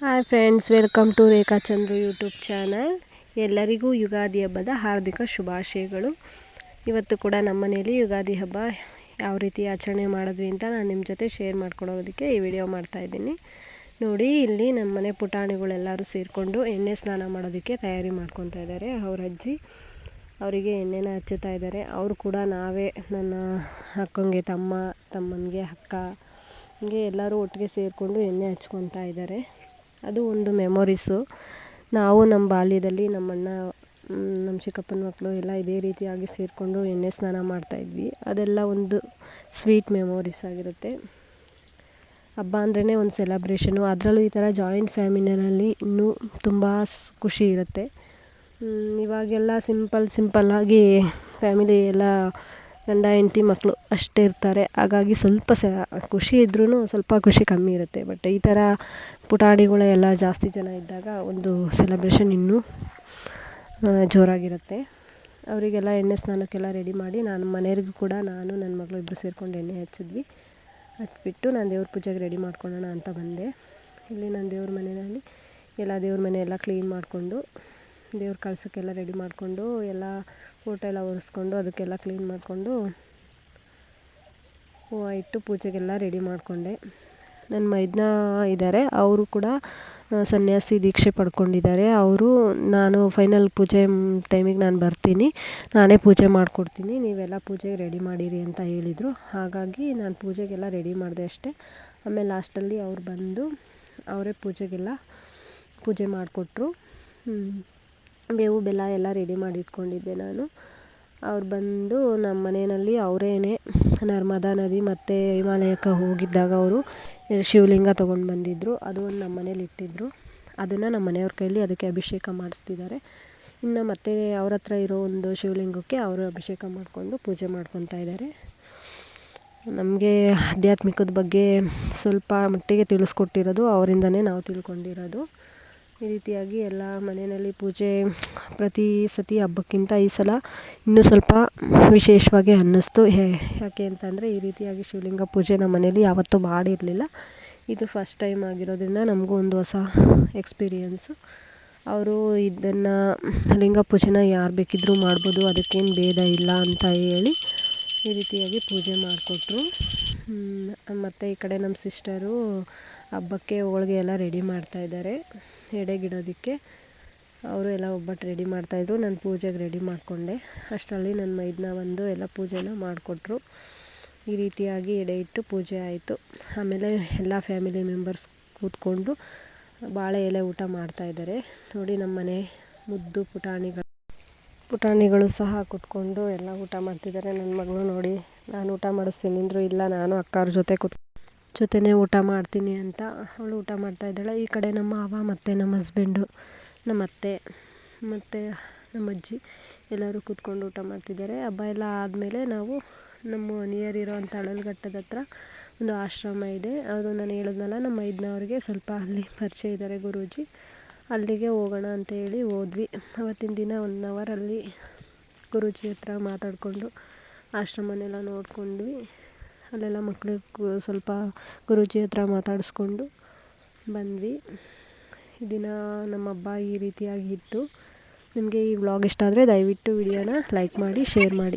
Hi friends welcome to Rekha Chandra YouTube channel ಎಲ್ಲರಿಗೂ ಯುಗಾದಿ ಹಬ್ಬದ ಹಾರ್ದಿಕ ಶುಭಾಶಯಗಳು. ಇವತ್ತು ಕೂಡ ನಮ್ಮ ಮನೆಯಲ್ಲಿ ಯುಗಾದಿ ಹಬ್ಬ ಯಾವ ರೀತಿ ಆಚರಣೆ ಮಾಡಿದ್ವಿ ಅಂತ ನಾನು ನಿಮ್ಮ ಜೊತೆ ಶೇರ್ ಮಾಡ್ಕೊಳೋದಕ್ಕೆ ಈ ವಿಡಿಯೋ ಮಾಡ್ತಾಯಿದ್ದೀನಿ ನೋಡಿ, ಇಲ್ಲಿ ನಮ್ಮ ಮನೆ ಪುಟಾಣಿಗಳೆಲ್ಲರೂ ಸೇರಿಕೊಂಡು ಎಣ್ಣೆ ಸ್ನಾನ ಮಾಡೋದಕ್ಕೆ ತಯಾರಿ ಮಾಡ್ಕೊತಾ ಇದ್ದಾರೆ. ಅವ್ರ ಅಜ್ಜಿ ಅವರಿಗೆ ಎಣ್ಣೆನ ಹಚ್ಚುತ್ತಾ ಇದ್ದಾರೆ. ಅವರು ಕೂಡ ನಾವೇ ನನ್ನ ಅಕ್ಕಂಗೆ, ತಮ್ಮ, ತಮ್ಮನಿಗೆ, ಅಕ್ಕ, ಹೀಗೆ ಎಲ್ಲರೂ ಒಟ್ಟಿಗೆ ಸೇರಿಕೊಂಡು ಎಣ್ಣೆ ಹಚ್ಕೊತಾ ಇದ್ದಾರೆ. ಅದು ಒಂದು ಮೆಮೊರೀಸು ನಾವು ನಮ್ಮ ಬಾಲ್ಯದಲ್ಲಿ ನಮ್ಮಣ್ಣ ನಮ್ಮ ಚಿಕ್ಕಪ್ಪನ ಮಕ್ಕಳು ಎಲ್ಲ ಇದೇ ರೀತಿಯಾಗಿ ಸೇರಿಕೊಂಡು ಎಣ್ಣೆ ಸ್ನಾನ ಮಾಡ್ತಾಯಿದ್ವಿ ಅದೆಲ್ಲ ಒಂದು ಸ್ವೀಟ್ ಮೆಮೊರೀಸ್ ಆಗಿರುತ್ತೆ. ಹಬ್ಬ ಅಂದ್ರೇ ಒಂದು ಸೆಲೆಬ್ರೇಷನು ಅದರಲ್ಲೂ ಈ ಥರ ಜಾಯಿಂಟ್ ಫ್ಯಾಮಿಲಿನಲ್ಲಿ ಇನ್ನೂ ತುಂಬ ಖುಷಿ ಇರುತ್ತೆ. ಇವಾಗೆಲ್ಲ ಸಿಂಪಲ್ ಸಿಂಪಲ್ಲಾಗಿ ಫ್ಯಾಮಿಲಿ ಎಲ್ಲ ಗಂಡ, ಹೆಂಡ್ತಿ ಮಕ್ಕಳು ಅಷ್ಟೇ ಇರ್ತಾರೆ. ಹಾಗಾಗಿ ಸ್ವಲ್ಪ ಸ ಖುಷಿ ಇದ್ರೂ ಸ್ವಲ್ಪ ಖುಷಿ ಕಮ್ಮಿ ಇರುತ್ತೆ. ಬಟ್ ಈ ಥರ ಪುಟಾಣಿಗಳು ಎಲ್ಲ ಜಾಸ್ತಿ ಜನ ಇದ್ದಾಗ ಒಂದು ಸೆಲೆಬ್ರೇಷನ್ ಇನ್ನೂ ಜೋರಾಗಿರುತ್ತೆ. ಅವರಿಗೆಲ್ಲ ಎಣ್ಣೆ ಸ್ನಾನಕ್ಕೆಲ್ಲ ರೆಡಿ ಮಾಡಿ ನಾನು ಮನೆಯವ್ರಿಗೂ ಕೂಡ ನಾನು, ನನ್ನ ಮಗಳು ಇಬ್ಬರು ಸೇರಿಕೊಂಡು ಎಣ್ಣೆ ಹಚ್ಚಿದ್ವಿ. ಹಚ್ಚಿಬಿಟ್ಟು ನಾನು ದೇವ್ರ ಪೂಜೆಗೆ ರೆಡಿ ಮಾಡ್ಕೊಳ್ಳೋಣ ಅಂತ ಬಂದೆ. ಇಲ್ಲಿ ನನ್ನ ದೇವ್ರ ಮನೆಯಲ್ಲಿ ಎಲ್ಲ ದೇವ್ರ ಮನೆ ಎಲ್ಲ ಕ್ಲೀನ್ ಮಾಡಿಕೊಂಡು ದೇವ್ರ ಕಳ್ಸೋಕ್ಕೆಲ್ಲ ರೆಡಿ ಮಾಡಿಕೊಂಡು ಎಲ್ಲ ಊಟ ಎಲ್ಲ ಒರೆಸ್ಕೊಂಡು ಅದಕ್ಕೆಲ್ಲ ಕ್ಲೀನ್ ಮಾಡಿಕೊಂಡು ಹೂವು ಇಟ್ಟು ಪೂಜೆಗೆಲ್ಲ ರೆಡಿ ಮಾಡಿಕೊಂಡೆ. ನನ್ನ ಮೈದ್ನ ಇದ್ದಾರೆ ಅವರು ಕೂಡ ಸನ್ಯಾಸಿ ದೀಕ್ಷೆ ಪಡ್ಕೊಂಡಿದ್ದಾರೆ ಅವರು, ನಾನು ಫೈನಲ್ ಪೂಜೆ ಟೈಮಿಗೆ ನಾನು ಬರ್ತೀನಿ. ನಾನೇ ಪೂಜೆ ಮಾಡಿಕೊಡ್ತೀನಿ. ನೀವೆಲ್ಲ ಪೂಜೆಗೆ ರೆಡಿ ಮಾಡಿರಿ ಅಂತ ಹೇಳಿದರು. ಹಾಗಾಗಿ ನಾನು ಪೂಜೆಗೆಲ್ಲ ರೆಡಿ ಮಾಡಿದೆ ಅಷ್ಟೇ. ಆಮೇಲೆ ಲಾಸ್ಟಲ್ಲಿ ಅವ್ರು ಬಂದು, ಅವರೇ ಪೂಜೆಗೆಲ್ಲ ಪೂಜೆ ಮಾಡಿಕೊಟ್ರು. ಬೇವು ಬೆಲ್ಲ ಎಲ್ಲ ರೆಡಿ ಮಾಡಿ ಇಟ್ಕೊಂಡಿದ್ದೆ ನಾನು. ಅವ್ರು ಬಂದು ನಮ್ಮ ಮನೆಯಲ್ಲಿ ಅವರೇನೆ ನರ್ಮದಾ ನದಿ ಮತ್ತು ಹಿಮಾಲಯಕ್ಕೆ ಹೋಗಿದ್ದಾಗ ಅವರು ಶಿವಲಿಂಗ ತೊಗೊಂಡು ಬಂದಿದ್ದರು ಅದು ಒಂದು ನಮ್ಮ ಮನೇಲಿ ಇಟ್ಟಿದ್ದರು ಅದನ್ನು ನಮ್ಮ ಮನೆಯವ್ರ ಕೈಯಲ್ಲಿ ಅದಕ್ಕೆ ಅಭಿಷೇಕ ಮಾಡಿಸ್ತಿದ್ದಾರೆ. ಇನ್ನು ಮತ್ತೆ ಅವ್ರ ಹತ್ರ ಇರೋ ಒಂದು ಶಿವಲಿಂಗಕ್ಕೆ ಅವರು ಅಭಿಷೇಕ ಮಾಡಿಕೊಂಡು ಪೂಜೆ ಮಾಡ್ಕೊತಾ ಇದ್ದಾರೆ. ನಮಗೆ ಆಧ್ಯಾತ್ಮಿಕದ ಬಗ್ಗೆ ಸ್ವಲ್ಪ ಮಟ್ಟಿಗೆ ತಿಳಿಸ್ಕೊಟ್ಟಿರೋದು ಅವರಿಂದನೇ ನಾವು ತಿಳ್ಕೊಂಡಿರೋದು. ಈ ರೀತಿಯಾಗಿ ಎಲ್ಲ ಮನೆಯಲ್ಲಿ ಪೂಜೆ ಪ್ರತಿ ಸತಿ ಹಬ್ಬಕ್ಕಿಂತ ಈ ಸಲ ಇನ್ನೂ ಸ್ವಲ್ಪ ವಿಶೇಷವಾಗಿ ಅನ್ನಿಸ್ತು. ಯಾಕೆ ಅಂತಂದರೆ ಈ ರೀತಿಯಾಗಿ ಶಿವಲಿಂಗ ಪೂಜೆ ನಮ್ಮ ಮನೇಲಿ ಯಾವತ್ತೂ ಮಾಡಿರಲಿಲ್ಲ. ಇದು ಫಸ್ಟ್ ಟೈಮ್ ಆಗಿರೋದ್ರಿಂದ ನಮಗೂ ಒಂದು ಹೊಸ ಎಕ್ಸ್ಪೀರಿಯನ್ಸು ಅವರು ಇದನ್ನು ಲಿಂಗ ಪೂಜೆನ ಯಾರು ಬೇಕಿದ್ದರೂ ಮಾಡ್ಬೋದು, ಅದಕ್ಕೇನು ಭೇದ ಇಲ್ಲ ಅಂತ ಹೇಳಿ ಈ ರೀತಿಯಾಗಿ ಪೂಜೆ ಮಾಡಿಕೊಟ್ರು. ಮತ್ತು ಈ ಕಡೆ ನಮ್ಮ ಸಿಸ್ಟರು ಹಬ್ಬಕ್ಕೆ ಹೋಳಿಗೆ ಎಲ್ಲ ರೆಡಿ ಮಾಡ್ತಾಯಿದ್ದಾರೆ ಎಡೆಗಿಡೋದಕ್ಕೆ ಅವರು ಎಲ್ಲ ಒಬ್ಬಟ್ಟು ರೆಡಿ ಮಾಡ್ತಾಯಿದ್ರು. ನಾನು ಪೂಜೆಗೆ ರೆಡಿ ಮಾಡಿಕೊಂಡೆ. ಅಷ್ಟರಲ್ಲಿ ನನ್ನ ಮೈದನ ಬಂದು ಎಲ್ಲ ಪೂಜೆನ ಮಾಡಿಕೊಟ್ರು. ಈ ರೀತಿಯಾಗಿ ಎಡೆ ಇಟ್ಟು ಪೂಜೆ ಆಯಿತು. ಆಮೇಲೆ ಎಲ್ಲ ಫ್ಯಾಮಿಲಿ ಮೆಂಬರ್ಸ್ ಕೂತ್ಕೊಂಡು ಬಾಳೆ ಎಲೆ ಊಟ ಮಾಡ್ತಾಯಿದ್ದಾರೆ. ನೋಡಿ ನಮ್ಮ ಮನೆ ಮುದ್ದು ಪುಟಾಣಿಗಳು. ಪುಟಾಣಿಗಳು ಸಹ ಕೂತ್ಕೊಂಡು ಎಲ್ಲ ಊಟ ಮಾಡ್ತಿದ್ದಾರೆ. ನನ್ನ ಮಗಳು ನೋಡಿ, ನಾನು ಊಟ ಮಾಡಿಸ್ತೀನಿ. ಅಂದರು ಇಲ್ಲ, ನಾನು ಅಕ್ಕಾವ್ರ ಜೊತೆ ಕೂತ್ ಜೊತೆನೇ ಊಟ ಮಾಡ್ತೀನಿ ಅಂತ ಅವಳು ಊಟ ಮಾಡ್ತಾಯಿದ್ದಾಳೆ ಈ ಕಡೆ ನಮ್ಮ ಮಾವ ಮತ್ತು ನಮ್ಮ ಹಸ್ಬೆಂಡು ನಮ್ಮ ಅತ್ತೆ ಮತ್ತು ನಮ್ಮ ಅಜ್ಜಿ ಎಲ್ಲರೂ ಕೂತ್ಕೊಂಡು ಊಟ ಮಾಡ್ತಿದ್ದಾರೆ. ಹಬ್ಬ ಎಲ್ಲ ಆದಮೇಲೆ ನಾವು ನಮ್ಮ ನಿಯರ್ ಇರೋವಂಥ ಅಳಲ್ಘಟ್ಟದ ಹತ್ರ ಒಂದು ಆಶ್ರಮ ಇದೆ. ಅದು ನಾನು ಹೇಳಿದ್ನಲ್ಲ, ನಮ್ಮ ಐದನವ್ರಿಗೆ ಸ್ವಲ್ಪ ಅಲ್ಲಿ ಪರಿಚಯ ಇದ್ದಾರೆ ಗುರೂಜಿ. ಅಲ್ಲಿಗೆ ಹೋಗೋಣ ಅಂತ ಹೇಳಿ ಹೋದ್ವಿ. ಅವತ್ತಿನ ದಿನ ಒನ್ ಅವರ್ ಅಲ್ಲಿ ಗುರೂಜಿ ಹತ್ರ ಮಾತಾಡಿಕೊಂಡು ಆಶ್ರಮನೆಲ್ಲ ನೋಡ್ಕೊಂಡ್ವಿ. ಅಲ್ಲೆಲ್ಲ ಮಕ್ಕಳಿಗೂ ಸ್ವಲ್ಪ ಗುರೂಜಿ ಹತ್ರ ಮಾತಾಡಿಸ್ಕೊಂಡು ಬಂದ್ವಿ. ದಿನ ನಮ್ಮ ಹಬ್ಬ ಈ ರೀತಿಯಾಗಿ ಇತ್ತು. ನಿಮಗೆ ಈ ವ್ಲಾಗ್ ಇಷ್ಟ ಆದರೆ ದಯವಿಟ್ಟು ವಿಡಿಯೋನ ಲೈಕ್ ಮಾಡಿ, ಶೇರ್ ಮಾಡಿ.